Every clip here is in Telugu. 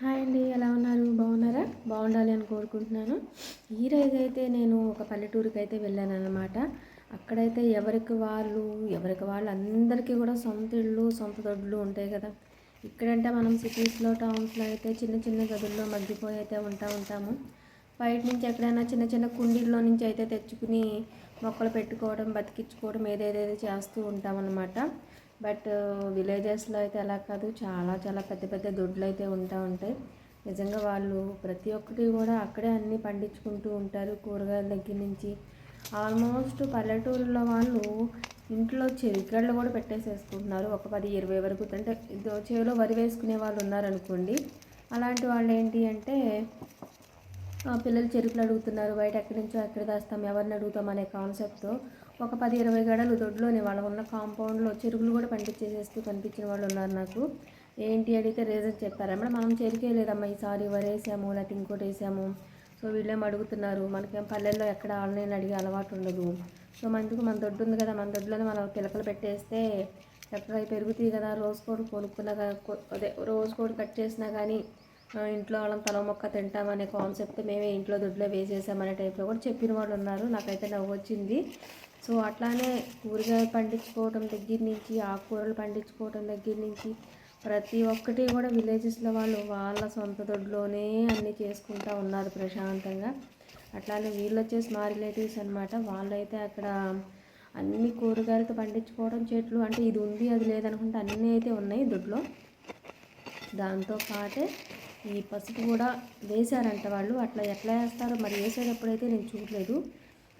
హాయ్ అండి ఎలా ఉన్నారు? బాగున్నారా? బాగుండాలి అని కోరుకుంటున్నాను. ఈరోజు అయితే నేను ఒక పల్లెటూరుకి అయితే వెళ్ళాను అనమాట అక్కడైతే ఎవరికి వాళ్ళు ఎవరికి వాళ్ళు అందరికీ కూడా సొంత ఇళ్ళు సొంత దొడ్లు ఉంటాయి కదా. ఇక్కడంటే మనం సిటీస్లో టౌన్స్లో అయితే చిన్న చిన్న గదుల్లో మగ్గిపోయి అయితే ఉంటా ఉంటాము. బయట నుంచి ఎక్కడైనా చిన్న చిన్న కుండీల్లో నుంచి అయితే తెచ్చుకుని మొక్కలు పెట్టుకోవడం బతికించుకోవడం ఏదేదేది చేస్తూ ఉంటామన్నమాట. బట్ విలేజెస్లో అయితే అలా కాదు. చాలా చాలా పెద్ద పెద్ద దొడ్లు అయితే ఉంటా ఉంటాయి. నిజంగా వాళ్ళు ప్రతి ఒక్కటి కూడా అక్కడే అన్నీ పండించుకుంటూ ఉంటారు. కూరగాయల దగ్గర నుంచి ఆల్మోస్ట్ పల్లెటూరులో వాళ్ళు ఇంట్లో చెరికళ్ళు కూడా పెట్టేసేసుకుంటున్నారు. ఒక పది ఇరవై వరకు అంటే చేలో వరి వేసుకునే వాళ్ళు ఉన్నారనుకోండి. అలాంటి వాళ్ళు ఏంటి అంటే పిల్లలు చెరుకులు అడుగుతున్నారు. బయట ఎక్కడి నుంచో ఎక్కడ దాస్తాం ఎవరిని అడుగుతాం అనే కాన్సెప్ట్తో ఒక పది ఇరవై గడలు దొడ్లోనే వాళ్ళ ఉన్న కాంపౌండ్లో చెరుకులు కూడా పండించేసేస్తూ కనిపించిన వాళ్ళు ఉన్నారు నాకు. ఏంటి అడిగితే రీజన్ చెప్పారమ్మా మనం చెరికే లేదమ్మా ఈసారి వరేసాము లేకపోతే ఇంకోటి వేసాము. సో వీళ్ళేం అడుగుతున్నారు మనకేం పల్లెల్లో ఎక్కడ ఆన్లైన్ అడిగే అలవాటు ఉండదు. సో మనకు మన దొడ్డు ఉంది కదా మన దొడ్లోనే మనం పిలకలు పెట్టేస్తే చక్కగా పెరుగుతాయి కదా రోజు కోడి కొనుక్కున్నా అదే రోజు కోడి కట్ చేసినా కానీ ఇంట్లో వాళ్ళం తల మొక్క తింటామనే కాన్సెప్ట్ మేమే ఇంట్లో దొడ్లో వేసేసామనే టైప్లో కూడా చెప్పిన వాళ్ళు ఉన్నారు. నాకైతే నవ్వు వచ్చింది సో అట్లానే కూరగాయలు పండించుకోవడం దగ్గర నుంచి ఆకుకూరలు పండించుకోవడం దగ్గర నుంచి ప్రతి ఒక్కటి కూడా విలేజెస్లో వాళ్ళు వాళ్ళ సొంత దొడ్లోనే అన్నీ చేసుకుంటూ ఉన్నారు ప్రశాంతంగా. అట్లానే వీళ్ళు వచ్చేసి మా రిలేటివ్స్ అనమాట వాళ్ళైతే అక్కడ అన్ని కూరగాయలతో పండించుకోవడం చెట్లు అంటే ఇది ఉంది అది లేదనుకుంటే అన్నీ అయితే ఉన్నాయి దొడ్లో. దాంతో పాటే ఈ పసుపు కూడా వేశారంట వాళ్ళు. అట్లా ఎట్లా వేస్తారో మరి వేసేటప్పుడైతే నేను చూడలేదు.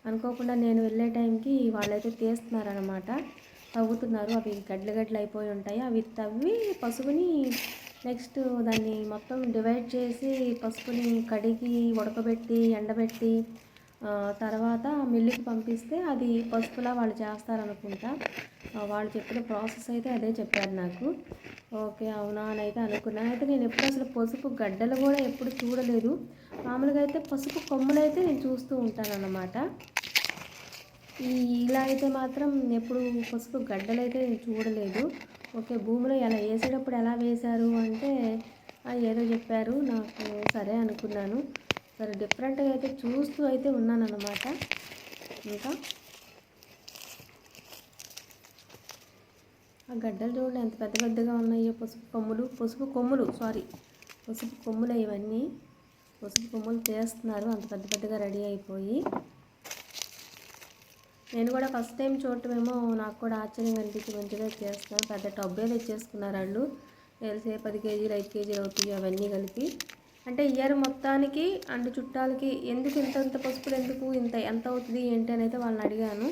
అనుకోకుండా నేను వెళ్ళే టైంకి వాళ్ళైతే తీస్తున్నారనమాట తవ్వుతున్నారు. అవి గడ్డలు గడ్డలు అయిపోయి ఉంటాయి. అవి తవ్వి పసుపుని నెక్స్ట్ దాన్ని మొత్తం డివైడ్ చేసి పసుపుని కడిగి ఉడకబెట్టి ఎండబెట్టి తర్వాత మిల్లుకి పంపిస్తే అది పసుపులా వాళ్ళు చేస్తారనుకుంటా. వాళ్ళు చెప్పిన ప్రాసెస్ అయితే అదే చెప్పారు నాకు. ఓకే అవునా అని అయితే అనుకున్నాను అయితే నేను ఎప్పుడు అసలు పసుపు గడ్డలు కూడా ఎప్పుడు చూడలేదు. మామూలుగా అయితే పసుపు కొమ్ములు అయితే నేను చూస్తూ ఉంటాను అన్నమాట ఇలా అయితే మాత్రం ఎప్పుడు పసుపు గడ్డలు అయితే నేను చూడలేదు. ఓకే భూమిలో ఎలా వేసేటప్పుడు ఎలా వేశారు అంటే ఏదో చెప్పారు నాకు సరే అనుకున్నాను. సరే డిఫరెంట్గా అయితే చూస్తూ అయితే ఉన్నాను ఇంకా? ఆ గడ్డలు చూడండి ఎంత పెద్ద పెద్దగా ఉన్నాయో పసుపు కొమ్ములు పసుపు కొమ్ములు సారీ పసుపు కొమ్ములు ఇవన్నీ. పసుపు కొమ్ములు చేస్తున్నారు అంత పెద్ద పెద్దగా రెడీ అయిపోయి. నేను కూడా ఫస్ట్ టైం చూడటమేమో నాకు కూడా ఆశ్చర్యంగా అనిపించి మంచిగా చేస్తున్నాను పెద్ద టబ్బే తెచ్చేసుకున్నారు వాళ్ళు. తెలిసే పది కేజీలు ఐదు కేజీలు అవుతాయి అవన్నీ కలిపి. అంటే ఇయర్ మొత్తానికి అండ్ చుట్టాలకి ఎందుకు ఇంత ఇంత పసుపులు ఎందుకు ఇంత ఎంత అవుతుంది ఏంటి అని అయితే వాళ్ళని అడిగాను.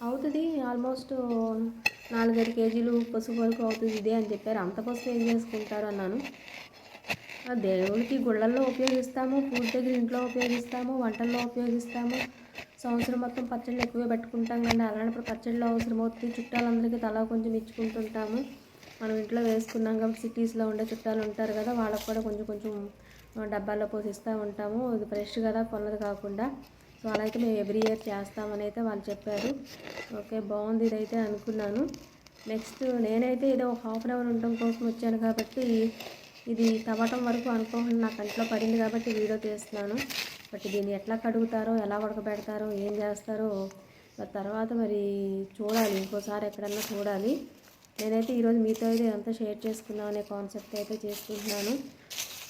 అవుతుంది ఆల్మోస్ట్ నాలుగైదు కేజీలు పసుపు వరకు అవుతుంది ఇదే అని చెప్పారు. అంత పసుపు ఏం చేసుకుంటారు అన్నాను. దేవుడికి గుళ్ళల్లో ఉపయోగిస్తాము పూజ దగ్గర ఇంట్లో ఉపయోగిస్తాము వంటల్లో ఉపయోగిస్తాము. సంవత్సరం మొత్తం పచ్చళ్ళు ఎక్కువే పెట్టుకుంటాం కానీ అలాంటప్పుడు పచ్చళ్ళు అవసరం అవుతుంది చుట్టాలందరికీ తలా కొంచెం ఇచ్చుకుంటుంటాము. మనం ఇంట్లో వేసుకున్నాం కాబట్టి సిటీస్లో ఉండే చుట్టాలు ఉంటారు కదా వాళ్ళకు కూడా కొంచెం కొంచెం డబ్బాల్లో పోసిస్తూ ఉంటాము. ఇది ఫ్రెష్ కదా కొన్నది కాకుండా. సో అలా అయితే మేము ఎవ్రీ ఇయర్ చేస్తామని అయితే వాళ్ళు చెప్పారు. ఓకే బాగుంది ఇదైతే అనుకున్నాను. నెక్స్ట్ నేనైతే ఏదో ఒక హాఫ్ అన్ అవర్ ఉండటం కోసం వచ్చాను కాబట్టి ఇది తవ్వటం వరకు అనుకోకుండా నా కంట్లో పడింది కాబట్టి వీడియో తీస్తున్నాను. బట్ దీన్ని ఎట్లా కడుగుతారో ఎలా ఉడకబెడతారో ఏం చేస్తారో తర్వాత మరి చూడాలి. ఇంకోసారి ఎక్కడన్నా చూడాలి. నేనైతే ఈరోజు మీతో అయితే అంతా షేర్ చేసుకుందాం అనే కాన్సెప్ట్ అయితే చేసుకుంటున్నాను.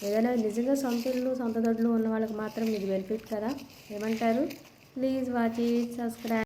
ఏదైనా నిజంగా సొంత ఇల్లు సొంత దొడ్లు ఉన్న వాళ్ళకి మాత్రం ఇది బెనిఫిట్ కదా. ఏమంటారు? Please watch it subscribe